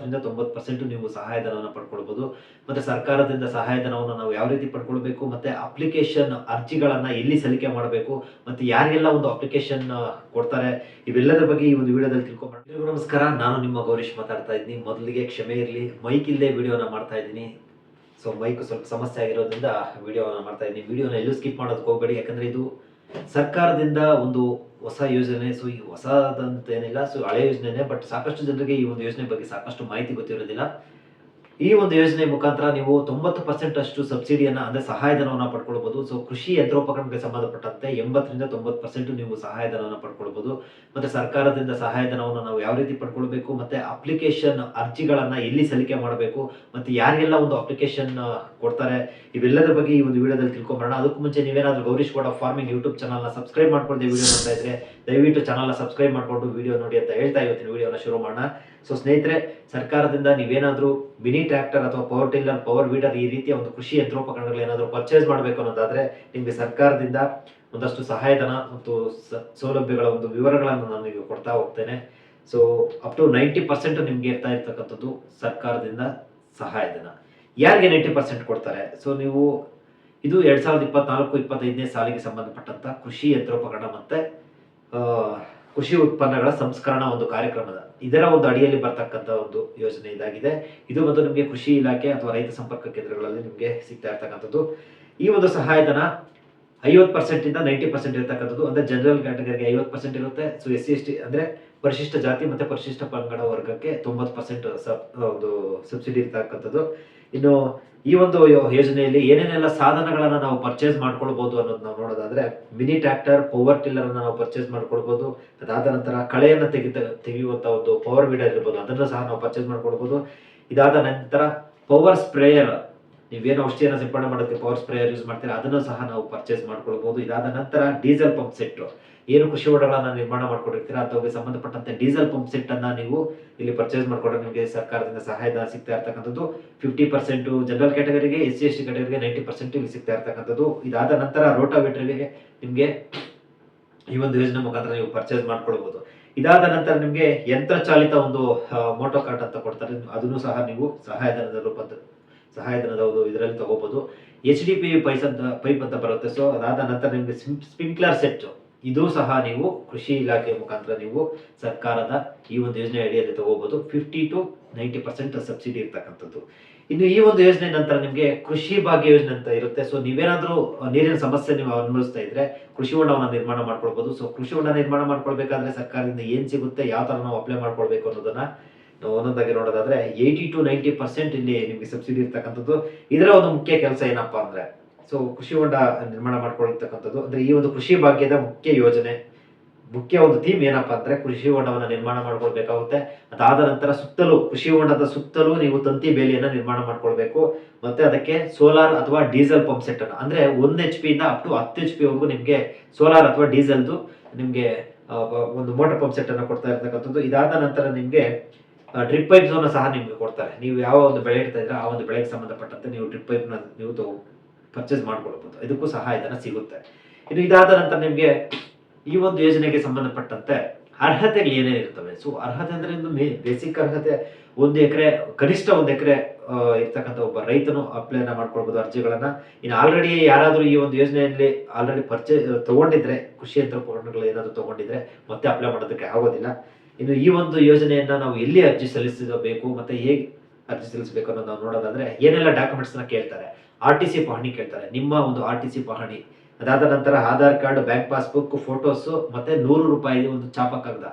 ಎಂಬತ್ತರಿಂದ ತೊಂಬತ್ತು ಪರ್ಸೆಂಟ್ ನೀವು ಸಹಾಯಧನವನ್ನು ಪಡ್ಕೊಳ್ಬೋದು. ಮತ್ತೆ ಸರ್ಕಾರದಿಂದ ಸಹಾಯಧನವನ್ನು ನಾವು ಯಾವ ರೀತಿ ಪಡ್ಕೊಳ್ಬೇಕು, ಮತ್ತೆ ಅಪ್ಲಿಕೇಶನ್ ಅರ್ಜಿಗಳನ್ನು ಎಲ್ಲಿ ಸಲ್ಲಿಕೆ ಮಾಡಬೇಕು, ಮತ್ತೆ ಯಾರಿಗೆಲ್ಲ ಒಂದು ಅಪ್ಲಿಕೇಶನ್ ಕೊಡ್ತಾರೆ, ಇವೆಲ್ಲದರ ಬಗ್ಗೆ ಈ ಒಂದು ವಿಡಿಯೋದಲ್ಲಿ ತಿಳ್ಕೊಂಡ್ಬಿಟ್ಟು ನಮಸ್ಕಾರ, ನಾನು ನಿಮ್ಮ ಗೌರೀಶ್ ಮಾತಾಡ್ತಾ ಇದ್ದೀನಿ. ಮೊದಲಿಗೆ ಕ್ಷಮೆ ಇರಲಿ, ಮೈಕ್ ಇಲ್ಲದೆ ವಿಡಿಯೋನ ಮಾಡ್ತಾ ಇದ್ದೀನಿ. ಸೊ ಮೈಕ್ ಸ್ವಲ್ಪ ಸಮಸ್ಯೆ ಆಗಿರೋದ್ರಿಂದ ವಿಡಿಯೋನ ಮಾಡ್ತಾ ಇದ್ದೀನಿ. ವಿಡಿಯೋನ ಎಲ್ಲೂ ಸ್ಕಿಪ್ ಮಾಡೋದಕ್ಕೆ ಹೋಗಬೇಡಿ, ಯಾಕಂದ್ರೆ ಇದು ಸರ್ಕಾರದಿಂದ ಒಂದು ಹೊಸ ಯೋಜನೆ, ಸೊ ಈ ಹೊಸದಂತ ಏನಿಲ್ಲ ಸೊ ಹಳೆ ಯೋಜನೆನೇ, ಬಟ್ ಸಾಕಷ್ಟು ಜನರಿಗೆ ಈ ಒಂದು ಯೋಜನೆ ಬಗ್ಗೆ ಸಾಕಷ್ಟು ಮಾಹಿತಿ ಗೊತ್ತಿರೋದಿಲ್ಲ. ಈ ಒಂದು ಯೋಜನೆ ಮುಖಾಂತರ ನೀವು ತೊಂಬತ್ತು ಪರ್ಸೆಂಟ್ ಅಷ್ಟು ಸಬ್ಸಿಡಿಯನ್ನ, ಅಂದ್ರೆ ಸಹಾಯಧನವನ್ನು ಪಡ್ಕೊಳ್ಬಹುದು ಸೊ ಕೃಷಿ ಯಂತ್ರೋಪಕರಣಕ್ಕೆ ಸಂಬಂಧಪಟ್ಟಂತೆ ಎಂಬತ್ತರಿಂದ ತೊಂಬತ್ತು ಪರ್ಸೆಂಟ್ ನೀವು ಸಹಾಯಧನವನ್ನು ಪಡ್ಕೊಳ್ಬಹುದು ಮತ್ತೆ ಸರ್ಕಾರದಿಂದ ಸಹಾಯಧನವನ್ನು ನಾವು ಯಾವ ರೀತಿ ಪಡ್ಕೊಳ್ಬೇಕು, ಮತ್ತೆ ಅಪ್ಲಿಕೇಶನ್ ಅರ್ಜಿಗಳನ್ನ ಎಲ್ಲಿ ಸಲ್ಲಿಕೆ ಮಾಡಬೇಕು, ಮತ್ತೆ ಯಾರಿಗೆಲ್ಲ ಒಂದು ಅಪ್ಲಿಕೇಶನ್ ಕೊಡ್ತಾರೆ, ಇವೆಲ್ಲದರ ಬಗ್ಗೆ ಈ ಒಂದು ವಿಡಿಯೋದಲ್ಲಿ ತಿಳ್ಕೊಂಬರೋಣ. ಅದಕ್ಕೂ ಮುಂಚೆ ನೀವೇನಾದ್ರೂ ಗೌರೀಶ್ ಗೌಡ ಫಾರ್ಮಿಂಗ್ ಯೂಟ್ಯೂಬ್ ಚಾನಲ್ನ ಸಬ್ಸ್ಕ್ರೈಬ್ ಮಾಡ್ಕೊಂಡು ವಿಡಿಯೋ ನೋಡ್ತಾ ಇದ್ರೆ, ದಯವಿಟ್ಟು ಚಾನಲ್ನ ಸಬ್ಸ್ಕ್ರೈಬ್ ಮಾಡ್ಕೊಂಡು ವಿಡಿಯೋ ನೋಡಿ ಅಂತ ಹೇಳ್ತಾ ಇವತ್ತಿನ ವಿಡಿಯೋನ ಶುರು ಮಾಡೋಣ. ಸೊ ಸ್ನೇಹಿತರೆ, ಸರ್ಕಾರದಿಂದ ನೀವೇನಾದ್ರೂ ಮಿನಿ ಟ್ರ್ಯಾಕ್ಟರ್ ಅಥವಾ ಪವರ್ ಟಿಲ್ಲರ್ ಪವರ್ ವೀಡರ್ ಈ ರೀತಿಯ ಒಂದು ಕೃಷಿ ಯಂತ್ರೋಪಕರಣಗಳು ಏನಾದರೂ ಪರ್ಚೇಸ್ ಮಾಡಬೇಕು ಅನ್ನೋದಾದರೆ ನಿಮಗೆ ಸರ್ಕಾರದಿಂದ ಒಂದಷ್ಟು ಸಹಾಯಧನ ಮತ್ತು ಸೌಲಭ್ಯಗಳ ಒಂದು ವಿವರಗಳನ್ನು ನಾನು ಈಗ ಕೊಡ್ತಾ ಹೋಗ್ತೇನೆ. So up to ninety percent ನಿಮಗೆ ಇರ್ತಾ ಇರ್ತಕ್ಕಂಥದ್ದು ಸರ್ಕಾರದಿಂದ ಸಹಾಯಧನ. ಯಾರಿಗೆ ನೈಂಟಿ ಪರ್ಸೆಂಟ್ ಕೊಡ್ತಾರೆ? ಸೊ ನೀವು ಇದು ಎರಡ್ ಸಾವಿರದ ಇಪ್ಪತ್ನಾಲ್ಕು, ಇಪ್ಪತ್ತೈದನೇ ಸಾಲಿಗೆ ಸಂಬಂಧಪಟ್ಟಂತ ಕೃಷಿ ಯಂತ್ರೋಪಕರಣ ಮತ್ತೆ ಕೃಷಿ ಉತ್ಪನ್ನಗಳ ಸಂಸ್ಕರಣಾ ಒಂದು ಕಾರ್ಯಕ್ರಮದ ಇದರ ಒಂದು ಅಡಿಯಲ್ಲಿ ಬರ್ತಕ್ಕಂಥ ಒಂದು ಯೋಜನೆ ಇದಾಗಿದೆ. ಇದು ಮತ್ತು ನಿಮಗೆ ಕೃಷಿ ಇಲಾಖೆ ಅಥವಾ ರೈತ ಸಂಪರ್ಕ ಕೇಂದ್ರಗಳಲ್ಲಿ ನಿಮಗೆ ಸಿಗ್ತಾ ಇರ್ತಕ್ಕಂಥದ್ದು. ಈ ಒಂದು ಸಹಾಯಧನ ಐವತ್ತು ಪರ್ಸೆಂಟ್ ಇಂದ ನೈಂಟಿ ಪರ್ಸೆಂಟ್ ಇರ್ತಕ್ಕಂಥದ್ದು. ಅಂದ್ರೆ ಜನರಲ್ ಕ್ಯಾಟಗರಿಗೆ ಐವತ್ತು ಪರ್ಸೆಂಟ್ ಇರುತ್ತೆ. So S C S T ಅಂದ್ರೆ ಪರಿಶಿಷ್ಟ ಜಾತಿ ಮತ್ತೆ ಪರಿಶಿಷ್ಟ ಪಂಗಡ ವರ್ಗಕ್ಕೆ ತೊಂಬತ್ತು ಪರ್ಸೆಂಟ್ ಒಂದು ಸಬ್ಸಿಡಿ ಇರ್ತಕ್ಕಂಥದ್ದು. ಇನ್ನು ಈ ಒಂದು ಯೋಜನೆಯಲ್ಲಿ ಏನೇನೆಲ್ಲ ಸಾಧನಗಳನ್ನು ನಾವು ಪರ್ಚೇಸ್ ಮಾಡ್ಕೊಳ್ಬಹುದು ಅನ್ನೋದು ನಾವು ನೋಡೋದಾದ್ರೆ ಮಿನಿ ಟ್ರ್ಯಾಕ್ಟರ್ ಪವರ್ ಟಿಲ್ಲರ್ ಅನ್ನ ನಾವು ಪರ್ಚೇಸ್ ಮಾಡ್ಕೊಳ್ಬಹುದು ಅದಾದ ನಂತರ ಕಳೆಯನ್ನ ತೆಗಿತ ತೆಗೆಯುವಂತ ಒಂದು ಪವರ್ ವೀಡರ್ ಇರ್ಬೋದು ಅದನ್ನು ಸಹ ನಾವು ಪರ್ಚೇಸ್ ಮಾಡ್ಕೊಳ್ಬಹುದು ಇದಾದ ನಂತರ ಪವರ್ ಸ್ಪ್ರೇಯರ್ ನೀವೇನು ಔಷಧಿಯನ್ನು ಸಿಂಪಡಣೆ ಮಾಡೋದಕ್ಕೆ ಪವರ್ ಸ್ಪ್ರೇಯರ್ ಯೂಸ್ ಮಾಡ್ತೀರಾ, ಅದನ್ನು ಸಹ ನಾವು ಪರ್ಚೇಸ್ ಮಾಡ್ಕೊಳ್ಬಹುದು ಇದಾದ ನಂತರ ಡೀಸೆಲ್ ಪಂಪ್ ಸೆಟ್ ಏನು ಕೃಷಿ ಹೊಂಡಗಳನ್ನ ನಿರ್ಮಾಣ ಮಾಡ್ಕೊಂಡಿರ್ತೀರಾ ಅಥವಾ ಸಂಬಂಧಪಟ್ಟಂತೆ ಡೀಸೆಲ್ ಪಂಪ್ ಸೆಟ್ ಅನ್ನ ನೀವು ಇಲ್ಲಿ ಪರ್ಚೇಸ್ ಮಾಡ್ಕೊಂಡ್ರೆ ನಿಮಗೆ ಸರ್ಕಾರದಿಂದ ಸಹಾಯಧನ ಸಿಗ್ತಾ ಇರ್ತಕ್ಕಂಥದ್ದು. ಫಿಫ್ಟಿ ಪರ್ಸೆಂಟ್ ಜನರಲ್ ಕ್ಯಾಟಗರಿಗೆ ಎಸ್ ಸಿ ಎಸ್ ಟಿ ಕ್ಯಾಟಗರಿಗೆ ನೈಂಟಿ ಪರ್ಸೆಂಟ್ ಇಲ್ಲಿ ಸಿಗ್ತಾ ಇರ್ತಕ್ಕಂಥದ್ದು. ಇದಾದ ನಂತರ ರೋಟಾವೇಟರ್ಗೆ ನಿಮಗೆ ಈ ಒಂದು ಯೋಜನೆ ಮುಖಾಂತರ ನೀವು ಪರ್ಚೇಸ್ ಮಾಡ್ಕೊಳ್ಬಹುದು ಇದಾದ ನಂತರ ನಿಮಗೆ ಯಂತ್ರ ಚಾಲಿತ ಒಂದು ಮೋಟೋ ಕಾರ್ಟ್ ಅಂತ ಕೊಡ್ತಾರೆ. ಅದನ್ನು ಸಹ ನೀವು ಸಹಾಯಧನದ ರೂಪದ, ಸಹಾಯಧನದ ಒಂದು ಇದರಲ್ಲಿ ತಗೋಬಹುದು ಎಚ್ ಡಿ ಪಿ ಪೈಸ್ ಅಂತ ಪೈಪ್ ಅಂತ ಬರುತ್ತೆ. ಸೊ ಅದಾದ ನಂತರ ನಿಮಗೆ ಸ್ಪ್ರಿಂಕ್ಲರ್ ಸೆಟ್ ಇದು ಸಹ ನೀವು ಕೃಷಿ ಇಲಾಖೆ ಮುಖಾಂತರ ನೀವು ಸರ್ಕಾರದ ಈ ಒಂದು ಯೋಜನೆ ಅಡಿಯಲ್ಲಿ ತಗೋಬಹುದು fifty to ninety percent subsidy ಇರ್ತಕ್ಕಂಥದ್ದು. ಇನ್ನು ಈ ಒಂದು ಯೋಜನೆ ನಂತರ ನಿಮಗೆ ಕೃಷಿ ಭಾಗ್ಯ ಯೋಜನೆ ಅಂತ ಇರುತ್ತೆ. ಸೊ ನೀವೇನಾದ್ರೂ ನೀರಿನ ಸಮಸ್ಯೆ ನೀವು ಅನುಭವಿಸ್ತಾ ಇದ್ರೆ ಕೃಷಿ ಹೊಂಡವನ್ನು ನಿರ್ಮಾಣ ಮಾಡ್ಕೊಳ್ಬಹುದು ಸೊ ಕೃಷಿ ಹೊಂಡ ನಿರ್ಮಾಣ ಮಾಡ್ಕೊಳ್ಬೇಕಾದ್ರೆ ಸರ್ಕಾರದಿಂದ ಏನ್ ಸಿಗುತ್ತೆ, ಯಾವ ತರ ನಾವು ಅಪ್ಲೈ ಮಾಡ್ಕೊಳ್ಬೇಕು ಅನ್ನೋದನ್ನ ನಾವು ಒಂದೊಂದಾಗಿ ನೋಡೋದಾದ್ರೆ ಏಯ್ಟಿ ಟು ನೈಂಟಿ ಪರ್ಸೆಂಟ್ ಇಲ್ಲಿ ನಿಮಗೆ ಸಬ್ಸಿಡಿ ಇರ್ತಕ್ಕಂಥದ್ದು. ಇದರ ಒಂದು ಮುಖ್ಯ ಕೆಲಸ ಏನಪ್ಪಾ ಅಂದ್ರೆ ಸೊ ಕೃಷಿ ಹೊಂಡ ನಿರ್ಮಾಣ ಮಾಡ್ಕೊಳ್ತಕ್ಕಂಥದ್ದು. ಅಂದ್ರೆ ಈ ಒಂದು ಕೃಷಿ ಭಾಗ್ಯದ ಮುಖ್ಯ ಯೋಜನೆ. ಮುಖ್ಯ ಒಂದು ಥೀಮ್ ಏನಪ್ಪಾ ಅಂದ್ರೆ ಕೃಷಿ ಹೊಂಡವನ್ನು ನಿರ್ಮಾಣ ಮಾಡ್ಕೊಳ್ಬೇಕಾಗುತ್ತೆ. ಅದಾದ ನಂತರ ಸುತ್ತಲೂ, ಕೃಷಿ ಹೊಂಡದ ಸುತ್ತಲೂ ನೀವು ತಂತಿ ಬೇಲಿಯನ್ನ ನಿರ್ಮಾಣ ಮಾಡ್ಕೊಳ್ಬೇಕು. ಮತ್ತೆ ಅದಕ್ಕೆ ಸೋಲಾರ್ ಅಥವಾ ಡೀಸೆಲ್ ಪಂಪ್ ಸೆಟ್ ಅನ್ನು. ಅಂದ್ರೆ ಒಂದ್ ಎಚ್ ಪಿಯಿಂದ ಅಪ್ ಟು ಹತ್ತು ಎಚ್ ಪಿವರೆಗೂ ನಿಮಗೆ ಸೋಲಾರ್ ಅಥವಾ ಡೀಸೆಲ್ದು ನಿಮಗೆ ಒಂದು ಮೋಟರ್ ಪಂಪ್ ಸೆಟ್ ಅನ್ನು ಕೊಡ್ತಾ ಇರ್ತಕ್ಕಂಥದ್ದು. ಇದಾದ ನಂತರ ನಿಮಗೆ ಡ್ರಿಪ್ ಪೈಪ್ಸ್ ಅನ್ನು ಸಹ ನಿಮಗೆ ಕೊಡ್ತಾರೆ. ನೀವು ಯಾವ ಒಂದು ಬೆಳೆ ಇಡ್ತಾ ಇದ್ರೆ ಆ ಒಂದು ಬೆಳೆಗೆ ಸಂಬಂಧಪಟ್ಟಂತೆ ನೀವು ಡ್ರಿಪ್ ಪೈಪ್ನ, ನೀವು ತಗೋ ಪರ್ಚೇಸ್ ಮಾಡ್ಕೊಳ್ಬೋದು. ಇದಕ್ಕೂ ಸಹಾಯಧನ ಸಿಗುತ್ತೆ. ಇನ್ನು ಇದಾದ ನಂತರ ನಿಮಗೆ ಈ ಒಂದು ಯೋಜನೆಗೆ ಸಂಬಂಧಪಟ್ಟಂತೆ ಅರ್ಹತೆಗಳು ಏನೇನು ಇರ್ತವೆ? ಸೊ ಅರ್ಹತೆ ಅಂದ್ರೆ ಒಂದು ಬೇಸಿಕ್ ಅರ್ಹತೆ, ಒಂದು ಎಕರೆ, ಕನಿಷ್ಠ ಒಂದು ಎಕರೆ ಇರ್ತಕ್ಕಂಥ ಒಬ್ಬ ರೈತನು ಅಪ್ಲೈನ ಮಾಡ್ಕೊಳ್ಬೋದು ಅರ್ಜಿಗಳನ್ನ. ಇನ್ನು ಆಲ್ರೆಡಿ ಯಾರಾದರೂ ಈ ಒಂದು ಯೋಜನೆಯಲ್ಲಿ ಆಲ್ರೆಡಿ ಪರ್ಚೇಸ್ ತಗೊಂಡಿದ್ರೆ, ಕೃಷಿ ಯಂತ್ರೋಪಕರಣಗಳು ಏನಾದರೂ ತಗೊಂಡಿದ್ರೆ ಮತ್ತೆ ಅಪ್ಲೈ ಮಾಡೋದಕ್ಕೆ ಆಗೋದಿಲ್ಲ. ಇನ್ನು ಈ ಒಂದು ಯೋಜನೆಯನ್ನ ನಾವು ಎಲ್ಲಿ ಅರ್ಜಿ ಸಲ್ಲಿಸಬೇಕು, ಮತ್ತೆ ಹೇಗೆ ಅರ್ಜಿ ಸಲ್ಲಿಸಬೇಕು ಅನ್ನೋದು ನಾವು ನೋಡೋದಾದ್ರೆ ಏನೆಲ್ಲ ಡಾಕ್ಯುಮೆಂಟ್ಸ್ನ ಕೇಳ್ತಾರೆ? ಆರ್ ಟಿ ಸಿ ಪಹಣಿ ಕೇಳ್ತಾರೆ. ನಿಮ್ಮ ಒಂದು ಆರ್ ಟಿ ಸಿ ಪಹಣಿ. ಅದಾದ ನಂತರ Aadhaar card bank passbook photos ಮತ್ತೆ ನೂರು ರೂಪಾಯಿ ಒಂದು ಚಾಪ ಕಾಗದ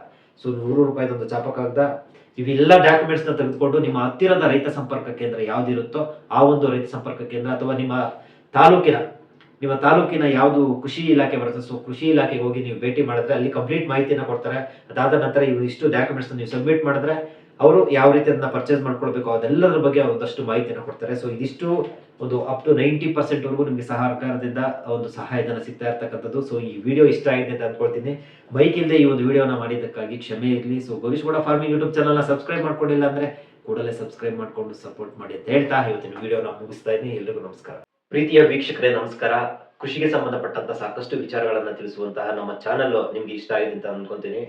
ಸೊ ನೂರು ರೂಪಾಯಿದ ಒಂದು ಚಾಪ ಕಾಗದ ಇವೆಲ್ಲ ಡಾಕ್ಯುಮೆಂಟ್ಸ್ನ ತೆಗೆದುಕೊಂಡು ನಿಮ್ಮ ಹತ್ತಿರದ ರೈತ ಸಂಪರ್ಕ ಕೇಂದ್ರ ಯಾವ್ದಿರುತ್ತೋ ಆ ಒಂದು ರೈತ ಸಂಪರ್ಕ ಕೇಂದ್ರ ಅಥವಾ ನಿಮ್ಮ ತಾಲೂಕಿನ ನಿಮ್ಮ ತಾಲೂಕಿನ ಯಾವುದು ಕೃಷಿ ಇಲಾಖೆ ಬರುತ್ತೆ ಸೊ ಕೃಷಿ ಇಲಾಖೆಗೆ ಹೋಗಿ ನೀವು ಭೇಟಿ ಮಾಡಿದ್ರೆ ಅಲ್ಲಿ ಕಂಪ್ಲೀಟ್ ಮಾಹಿತಿನ ಕೊಡ್ತಾರೆ. ಅದಾದ ನಂತರ ಇವು ಇಷ್ಟು ಡಾಕ್ಯುಮೆಂಟ್ಸ್ ನೀವು ಸಬ್ಮಿಟ್ ಮಾಡಿದ್ರೆ ಅವರು ಯಾವ ರೀತಿ ಅದನ್ನ ಪರ್ಚೇಸ್ ಮಾಡ್ಕೊಳ್ಬೇಕು ಅದೆಲ್ಲದ್ರ ಬಗ್ಗೆ ಒಂದಷ್ಟು ಮಾಹಿತಿಯನ್ನು ಕೊಡ್ತಾರೆ. ಸೊ ಇದಿಷ್ಟು ಒಂದು ಅಪ್ ಟು ನೈಂಟಿ ಪರ್ಸೆಂಟ್ ವರೆಗೂ ನಿಮಗೆ ಸಹಕಾರದಿಂದ ಒಂದು ಸಹಾಯಧನ ಸಿಗ್ತಾ ಇರ್ತಕ್ಕಂಥದ್ದು. ಸೊ ಈ ವಿಡಿಯೋ ಇಷ್ಟ ಆಗಿದೆ ಅಂತ ಅಂದ್ಕೊಳ್ತೀನಿ ಮೈಕ್ ಇಲ್ಲದೆ ಈ ಒಂದು ವಿಡಿಯೋನ ಮಾಡಿದ್ದಕ್ಕಾಗಿ ಕ್ಷಮೆ ಇರಲಿ. ಸೊ ಗೌರೀಶ್ ಕೂಡ ಫಾರ್ಮಿಂಗ್ ಯೂಟ್ಯೂಬ್ ಚಾನಲ್ನ ಸಬ್ಸ್ಕ್ರೈಬ್ ಮಾಡ್ಕೊಂಡಿಲ್ಲ ಅಂದರೆ ಕೂಡಲೇ ಸಬ್ಸ್ಕ್ರೈಬ್ ಮಾಡಿಕೊಂಡು ಸಪೋರ್ಟ್ ಮಾಡಿ ಅಂತ ಹೇಳ್ತಾ ಇವತ್ತಿನ ವಿಡಿಯೋನ ಮುಗಿಸ್ತಾ ಇದ್ದೀನಿ. ಎಲ್ರಿಗೂ ನಮಸ್ಕಾರ. ಪ್ರೀತಿಯ ವೀಕ್ಷಕರೇ, ನಮಸ್ಕಾರ. ಕೃಷಿಗೆ ಸಂಬಂಧಪಟ್ಟಂತ ಸಾಕಷ್ಟು ವಿಚಾರಗಳನ್ನು ತಿಳಿಸುವಂತಹ ನಮ್ಮ ಚಾನಲ್ ನಿಮಗೆ ಇಷ್ಟ ಆಗಿದೆ ಅಂತ ಅನ್ಕೊಂತೀನಿ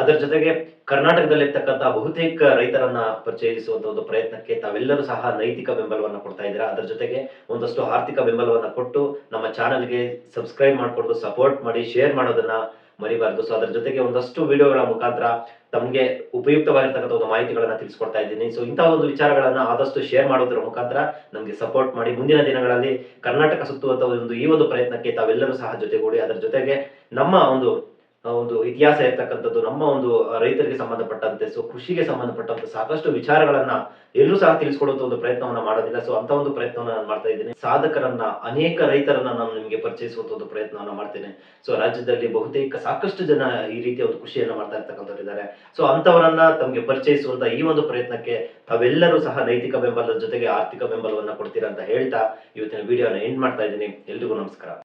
ಅದರ ಜೊತೆಗೆ ಕರ್ನಾಟಕದಲ್ಲಿರ್ತಕ್ಕಂಥ ಬಹುತೇಕ ರೈತರನ್ನ ಪರಿಚಯಿಸುವಂತ ಒಂದು ಪ್ರಯತ್ನಕ್ಕೆ ತಾವೆಲ್ಲರೂ ಸಹ ನೈತಿಕ ಬೆಂಬಲವನ್ನು ಕೊಡ್ತಾ ಇದ್ದೀರಾ? ಅದರ ಜೊತೆಗೆ ಒಂದಷ್ಟು ಆರ್ಥಿಕ ಬೆಂಬಲವನ್ನು ಕೊಟ್ಟು ನಮ್ಮ ಚಾನಲ್ಗೆ ಸಬ್ಸ್ಕ್ರೈಬ್ ಮಾಡಿಕೊಂಡು ಸಪೋರ್ಟ್ ಮಾಡಿ ಶೇರ್ ಮಾಡೋದನ್ನ ಮರಿಬಾರ್ದು. ಸೊ ಅದರ ಜೊತೆಗೆ ಒಂದಷ್ಟು ವಿಡಿಯೋಗಳ ಮುಖಾಂತರ ತಮಗೆ ಉಪಯುಕ್ತವಾಗಿರ್ತಕ್ಕಂಥ ಒಂದು ಮಾಹಿತಿಗಳನ್ನ ತಿಳಿಸ್ಕೊಡ್ತಾ ಇದ್ದೀನಿ. ಸೊ ಇಂತಹ ಒಂದು ವಿಚಾರಗಳನ್ನ ಆದಷ್ಟು ಶೇರ್ ಮಾಡೋದ್ರ ಮುಖಾಂತರ ನಮಗೆ ಸಪೋರ್ಟ್ ಮಾಡಿ ಮುಂದಿನ ದಿನಗಳಲ್ಲಿ ಕರ್ನಾಟಕ ಸುತ್ತುವಂತ ಒಂದು ಈ ಒಂದು ಪ್ರಯತ್ನಕ್ಕೆ ತಾವೆಲ್ಲರೂ ಸಹ ಜೊತೆಗೂಡಿ, ಅದರ ಜೊತೆಗೆ ನಮ್ಮ ಒಂದು ಒಂದು ಇತಿಹಾಸ ಇರ್ತಕ್ಕಂಥದ್ದು ನಮ್ಮ ಒಂದು ರೈತರಿಗೆ ಸಂಬಂಧಪಟ್ಟಂತೆ ಸೊ ಕೃಷಿಗೆ ಸಂಬಂಧಪಟ್ಟಂತೆ ಸಾಕಷ್ಟು ವಿಚಾರಗಳನ್ನ ಎಲ್ಲರೂ ಸಹ ತಿಳಿಸ್ಕೊಡುವಂತ ಒಂದು ಪ್ರಯತ್ನವನ್ನ ಮಾಡೋದಿಲ್ಲ. ಸೊ ಅಂತ ಒಂದು ಪ್ರಯತ್ನವನ್ನ ನಾನು ಮಾಡ್ತಾ ಇದ್ದೀನಿ. ಸಾಧಕರನ್ನ, ಅನೇಕ ರೈತರನ್ನ ನಾನು ನಿಮಗೆ ಪರಿಚಯಿಸುವಂತ ಒಂದು ಪ್ರಯತ್ನವನ್ನ ಮಾಡ್ತೇನೆ. ಸೊ ರಾಜ್ಯದಲ್ಲಿ ಬಹುತೇಕ ಸಾಕಷ್ಟು ಜನ ಈ ರೀತಿಯ ಒಂದು ಕೃಷಿಯನ್ನ ಮಾಡ್ತಾ ಇರ್ತಕ್ಕಂಥವ್ರು ಇದ್ದಾರೆ. ಸೊ ಅಂತವರನ್ನ ತಮಗೆ ಪರಿಚಯಿಸುವಂತ ಈ ಒಂದು ಪ್ರಯತ್ನಕ್ಕೆ ತಾವೆಲ್ಲರೂ ಸಹ ನೈತಿಕ ಬೆಂಬಲದ ಜೊತೆಗೆ ಆರ್ಥಿಕ ಬೆಂಬಲವನ್ನ ಕೊಡ್ತೀರಾ ಅಂತ ಹೇಳ್ತಾ ಇವತ್ತಿನ ವಿಡಿಯೋನ ಎಂಡ್ ಮಾಡ್ತಾ ಇದ್ದೀನಿ. ಎಲ್ರಿಗೂ ನಮಸ್ಕಾರ.